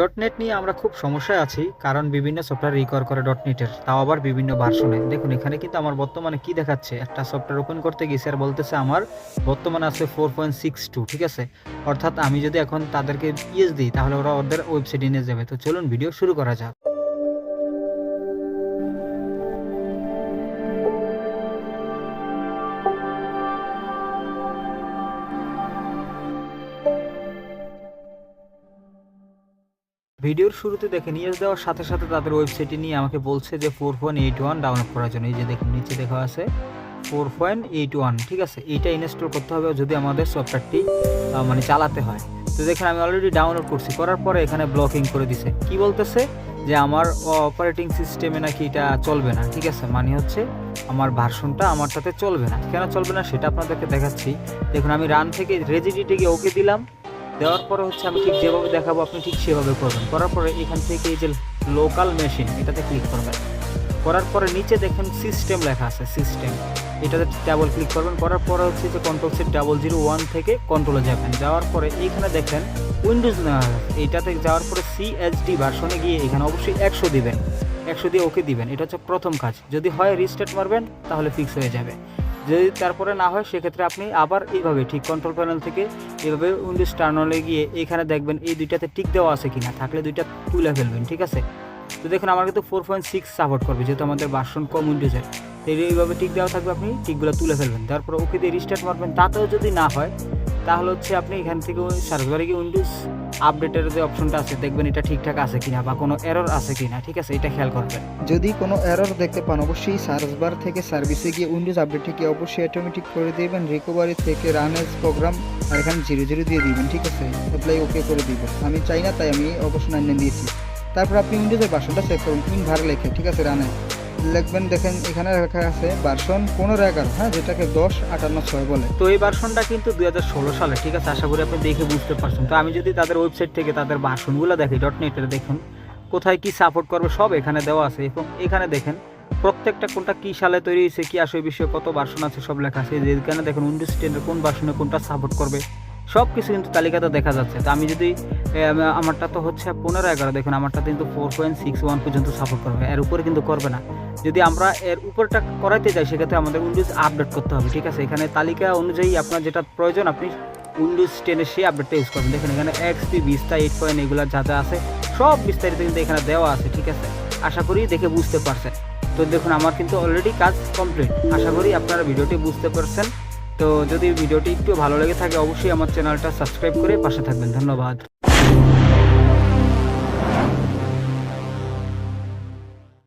Dot net নিয়ে আমরা খুব সমস্যায় আছি, কারণ বিভিন্ন সফটওয়্যার রিকোয়ার করে. ডটনেটের তাও আবার বিভিন্ন ভার্সনে দেখুন, এখানে কিন্তু আমার বর্তমানে কি দেখাচ্ছে? একটা সফটওয়্যার ওপেন করতে গেছি আর বলতেছে আমার, বর্তমানে আছে ফোর পয়েন্ট সিক্স টু ঠিক আছে? অর্থাৎ আমি যদি এখন তাদেরকে ইয়েস দিই, তাহলে ওরা ওদের ওয়েবসাইটে নিয়ে যাবে। তো চলুন ভিডিও শুরু করা যাক। ভিডিওর শুরুতে দেখেন ইয়েস দেওয়ার সাথে সাথে তাদের ওয়েবসাইটে নিয়ে আমাকে বলছে যে ফোর এইট ওয়ান ডাউনলোড করার জন্য। এই যে দেখুন, নিচে দেখা আছে ফোর পয়েন্ট এইট ওয়ান, ঠিক আছে? এইটা ইনস্টল করতে হবে যদি আমাদের সফটওয়্যারটি মানে চালাতে হয়। তো দেখেন, আমি অলরেডি ডাউনলোড করছি। করার পরে এখানে ব্লকিং করে দিছে। কি বলতেছে? যে আমার অপারেটিং সিস্টেমে নাকি এটা চলবে না, ঠিক আছে? মানে হচ্ছে আমার ভার্সনটা আমারটাতে চলবে না। কেন চলবে না সেটা আপনাদেরকে দেখাচ্ছি। দেখুন, আমি রান থেকে রেজিডিটি গিয়ে ওকে দিলাম। দেওয়ার পরে হচ্ছে আমি ঠিক যেভাবে দেখাবো, আপনি ঠিক সেভাবে করবেন। করার পরে এখান থেকে এই যে লোকাল মেশিন এটাতে ক্লিক করবেন। করার পরে নিচে দেখেন সিস্টেম লেখা আছে সিস্টেম এটাতে ডাবল ক্লিক করবেন, করার পরে হচ্ছে যে control set double zero one থেকে কন্ট্রোলে যাবেন। যাওয়ার পরে এইখানে দেখেন উইন্ডোজ নেওয়া এইটাতে যাওয়ার পরে সিএইচডি ভার্সনে গিয়ে এখানে অবশ্যই একশো দিবেন। একশো দিয়ে ওকে দিবেন। এটা হচ্ছে প্রথম কাজ। যদি হয় রিস্টার্ট মারবেন, তাহলে ফিক্স হয়ে যাবে। যদি তারপরে না হয় সেক্ষেত্রে আপনি আবার এইভাবে ঠিক কন্ট্রোল প্যানেল থেকে এভাবে উইন্ডোজ টার্নলে গিয়ে এখানে দেখবেন এই দুইটাতে টিক দেওয়া আছে কিনা, থাকলে দুইটা তুলে ফেলবেন, ঠিক আছে? তো দেখুন, আমার কিন্তু ফোর পয়েন্ট সিক্স সাপোর্ট করবে, যেহেতু আমাদের বাসন কম উইন্ডোজের, তাই এইভাবে টিক দেওয়া থাকবে আপনি, টিকগুলো তুলে ফেলবেন। তারপর ওকে দিয়ে রিস্টার্ট মারবেন, তাতেও যদি না হয় তাহলে হচ্ছে আপনি এখান থেকে সার্ভারে গিয়ে উইন্ডোজ আপডেটের যে অপশনটা আছে, দেখবেন এটা ঠিকঠাক আছে কিনা বা কোনো এরর আছে কিনা, ঠিক আছে? এটা খেয়াল করবেন। যদি কোনো এরর দেখতে পান, অবশ্যই সার্চ বার থেকে সার্ভিসে গিয়ে উইন্ডোজ আপডেটে গিয়ে অবশ্যই অটোমেটিক করে দিবেন রিকভারি থেকে রান এজ প্রোগ্রাম আর এখানে জিরো জিরো দিয়ে দিবেন, ঠিক আছে? অ্যাপ্লাই ওকে করে দিবেন। আমি চাই না তাই আমি অবশ্যই নাইন দিয়েছি। তারপর আপনি উইন্ডোজের বাসনটা চেক করুন ইন ভার লেখে, ঠিক আছে রানে লিখবেন, দেখেন এখানে লেখা আছে ভার্সন পনেরো এগারো হ্যাঁ যেটাকে দশ আটান্ন ছয় বলে। তো এই ভার্সনটা কিন্তু দু হাজার ষোলো সালে, ঠিক আছে? আশা করি আপনি দেখে বুঝতে পারছেন। তো আমি যদি তাদের ওয়েবসাইট থেকে তাদের ভার্সনগুলো দেখি ডট নেটের দেখুন, কোথায় কি সাপোর্ট করবে, সব এখানে দেওয়া আছে। এবং এখানে দেখেন, প্রত্যেকটা কোনটা কি সালে তৈরি হয়েছে, কি আসে বিষয়ে কত ভার্সন আছে, সব লেখা আছে। যে এখানে দেখুন উইন্ডোজ টেনের কোন ভার্সনে কোনটা সাপোর্ট করবে সব কিছু কিন্তু তালিকাতে দেখা যাচ্ছে। তো আমি যদি আমারটা তো হচ্ছে পনেরো এগারো, দেখুন আমারটা কিন্তু ফোর পয়েন্ট সিক্স ওয়ান পর্যন্ত সাপোর্ট করবে। এর উপরে কিন্তু করবে না। যদি আমরা এর উপরটা করাইতে যাই, সেক্ষেত্রে আমাদের উইন্ডোজ আপডেট করতে হবে, ঠিক আছে? এখানে তালিকা অনুযায়ী আপনার যেটা প্রয়োজন, আপনি উইন্ডোজ টেনের সেই আপডেটটা ইউজ করবেন। দেখেন এখানে এক্সপি বিস্তা এইট পয়েন্ট এগুলো যা যা আছে, সব বিস্তারিত কিন্তু এখানে দেওয়া আছে, ঠিক আছে? আশা করি দেখে বুঝতে পারছেন। তো দেখুন, আমার কিন্তু অলরেডি কাজ কমপ্লিট আশা করি আপনারা ভিডিওটি বুঝতে পারছেন। তো যদি ভিডিওটি একটু ভালো লেগে থাকে, অবশ্যই আমার চ্যানেলটা সাবস্ক্রাইব করে পাশে থাকবেন। ধন্যবাদ।